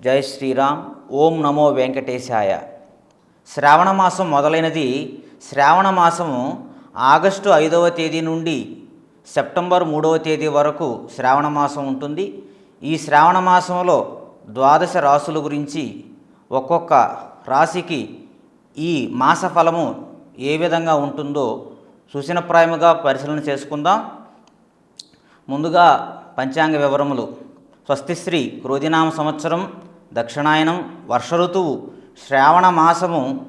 జై శ్రీరామ్ ఓం నమో వెంకటేశాయ. శ్రావణ మాసం మొదలైనది శ్రావణ మాసము ఆగస్టు ఐదవ తేదీ నుండి సెప్టెంబర్ మూడవ తేదీ వరకు శ్రావణ మాసం ఉంటుంది. ఈ శ్రావణ మాసంలో ద్వాదశ రాసుల గురించి ఒక్కొక్క రాశికి ఈ మాస ఫలము ఏ విధంగా ఉంటుందో సూచనప్రాయముగా పరిశీలన చేసుకుందాం. ముందుగా పంచాంగ వివరములు. స్వస్తిశ్రీ క్రోధినామ సంవత్సరం దక్షిణాయనం వర్ష ఋతువు శ్రావణ మాసము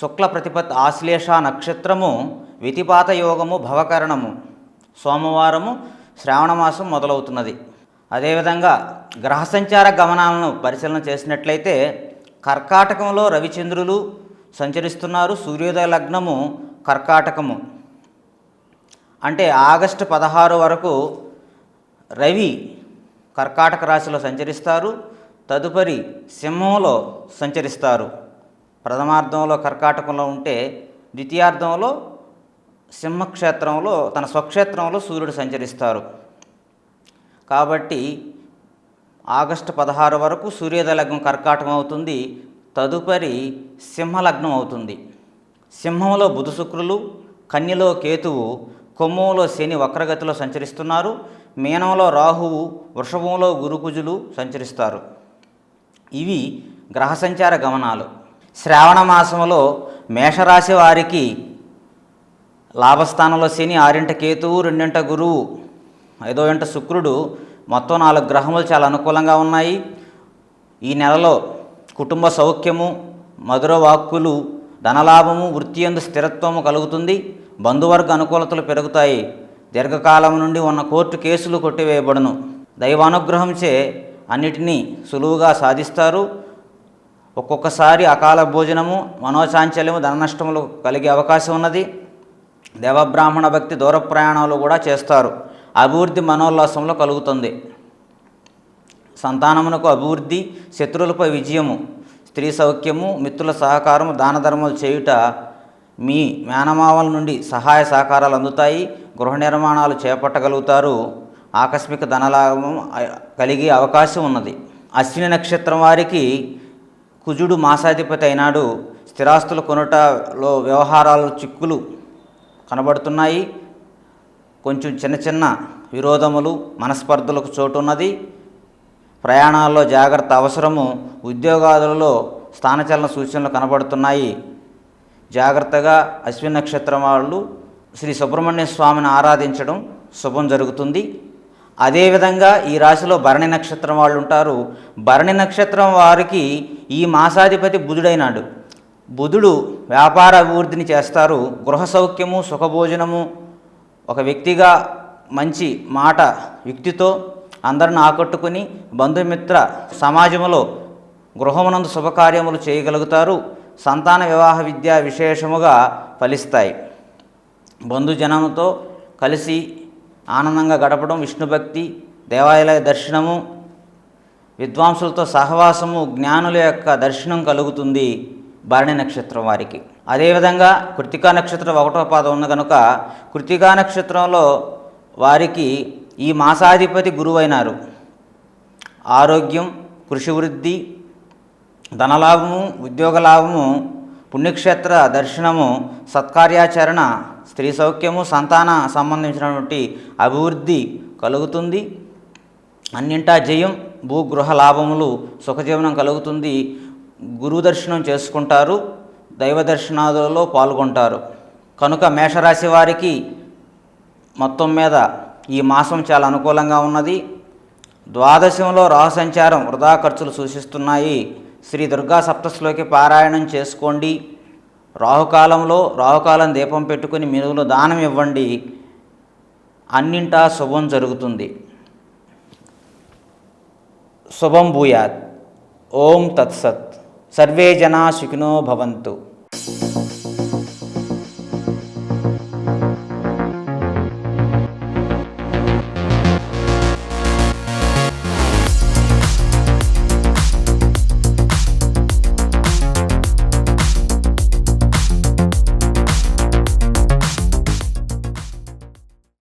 శుక్ల ప్రతిపత్ ఆశ్లేష నక్షత్రము వితిపాత యోగము భవకరణము. సోమవారము శ్రావణ మాసం మొదలవుతున్నది. అదేవిధంగా గ్రహ సంచార గమనాలను పరిశీలన చేసినట్లయితే కర్కాటకంలో రవిచంద్రులు సంచరిస్తున్నారు. సూర్యోదయ లగ్నము కర్కాటకము. అంటే ఆగస్టు పదహారు వరకు రవి కర్కాటక రాశిలో సంచరిస్తారు. తదుపరి సింహంలో సంచరిస్తారు. ప్రథమార్థంలో కర్కాటకంలో ఉంటే ద్వితీయార్థంలో సింహక్షేత్రంలో తన స్వక్షేత్రంలో సూర్యుడు సంచరిస్తారు. కాబట్టి ఆగస్టు పదహారు వరకు సూర్యోదయ లగ్నం కర్కాటకం అవుతుంది. తదుపరి సింహలగ్నం అవుతుంది. సింహంలో బుధ శుక్రులు కన్యలో కేతువు కొమ్మంలో శని వక్రగతిలో సంచరిస్తున్నారు. మీనంలో రాహువు వృషభంలో గురుకుజులు సంచరిస్తారు. ఇవి గ్రహ సంచార గమనాలు. శ్రావణ మాసంలో మేషరాశి వారికి లాభస్థానంలో శని ఆరింట కేతువు రెండింట గురువు ఐదో ఇంట శుక్రుడు మొత్తం నాలుగు గ్రహములు చాలా అనుకూలంగా ఉన్నాయి. ఈ నెలలో కుటుంబ సౌఖ్యము మధుర వాక్కులు ధనలాభము వృత్తి ఎందు స్థిరత్వము కలుగుతుంది. బంధువర్గ అనుకూలతలు పెరుగుతాయి. దీర్ఘకాలం నుండి ఉన్న కోర్టు కేసులు కొట్టివేయబడును. దైవానుగ్రహంచే అన్నిటినీ సులువుగా సాధిస్తారు. ఒక్కొక్కసారి అకాల భోజనము మనోచాంచల్యము ధన నష్టములు కలిగే అవకాశం ఉన్నది. దేవబ్రాహ్మణ భక్తి దూర ప్రయాణాలు కూడా చేస్తారు. అభివృద్ధి మనోల్లాసంలో కలుగుతుంది. సంతానమునకు అభివృద్ధి శత్రువులపై విజయము స్త్రీ సౌఖ్యము మిత్రుల సహకారము దాన ధర్మాలు చేయుట మీ మేనమావల నుండి సహాయ సహకారాలు అందుతాయి. గృహ నిర్మాణాలు చేపట్టగలుగుతారు. ఆకస్మిక ధనలాభం కలిగే అవకాశం ఉన్నది. అశ్విని నక్షత్రం వారికి కుజుడు మాసాధిపతి అయినాడు. స్థిరాస్తులు కొనుటలో వ్యవహారాలు చిక్కులు కనబడుతున్నాయి. కొంచెం చిన్న చిన్న విరోధములు మనస్పర్ధలకు చోటు ఉన్నది ప్రయాణాల్లో జాగ్రత్త అవసరము ఉద్యోగాదులలో స్థానచలన సూచనలు కనబడుతున్నాయి. జాగ్రత్తగా అశ్విన్ నక్షత్రం వాళ్ళు శ్రీ సుబ్రహ్మణ్య స్వామిని ఆరాధించడం శుభం జరుగుతుంది. అదేవిధంగా ఈ రాశిలో భరణి నక్షత్రం వాళ్ళు ఉంటారు. భరణి నక్షత్రం వారికి ఈ మాసాధిపతి బుధుడైనాడు. బుధుడు వ్యాపార అభివృద్ధిని చేస్తారు. గృహ సౌఖ్యము సుఖభోజనము ఒక వ్యక్తిగా మంచి మాట యుక్తితో అందరిని ఆకట్టుకుని బంధుమిత్ర సమాజంలో గృహమునందు శుభకార్యములు చేయగలుగుతారు. సంతాన వివాహ విద్య విశేషముగా ఫలిస్తాయి. బంధుజనంతో కలిసి ఆనందంగా గడపడం విష్ణుభక్తి దేవాలయ దర్శనము విద్వాంసులతో సహవాసము జ్ఞానుల యొక్క దర్శనం కలుగుతుంది భరణి నక్షత్రం వారికి. అదేవిధంగా కృతికా నక్షత్రం ఒకటో పాదం ఉంది కనుక కృతికా నక్షత్రంలో వారికి ఈ మాసాధిపతి గురువైనారు. ఆరోగ్యం కృషి వృద్ధి ధనలాభము ఉద్యోగ లాభము పుణ్యక్షేత్ర దర్శనము సత్కార్యాచరణ స్త్రీ సౌఖ్యము సంతాన సంబంధించినటువంటి అభివృద్ధి కలుగుతుంది. అన్నింటా జయం భూగృహ లాభములు సుఖజీవనం కలుగుతుంది. గురువు దర్శనం చేసుకుంటారు దైవ దర్శనాదులలో పాల్గొంటారు. కనుక మేషరాశి వారికి మొత్తం మీద ఈ మాసం చాలా అనుకూలంగా ఉన్నది. ద్వాదశంలో రాహు సంచారం వృధా ఖర్చులు సూచిస్తున్నాయి. శ్రీ దుర్గా సప్తశ్లోకి పారాయణం చేసుకోండి. రాహుకాలంలో రాహుకాలం దీపం పెట్టుకుని మినుగులు దానం ఇవ్వండి. అన్నింటా శుభం జరుగుతుంది. శుభం భూయాత్. ఓం తత్సత్. సర్వే జనా సుఖినో భవంతు.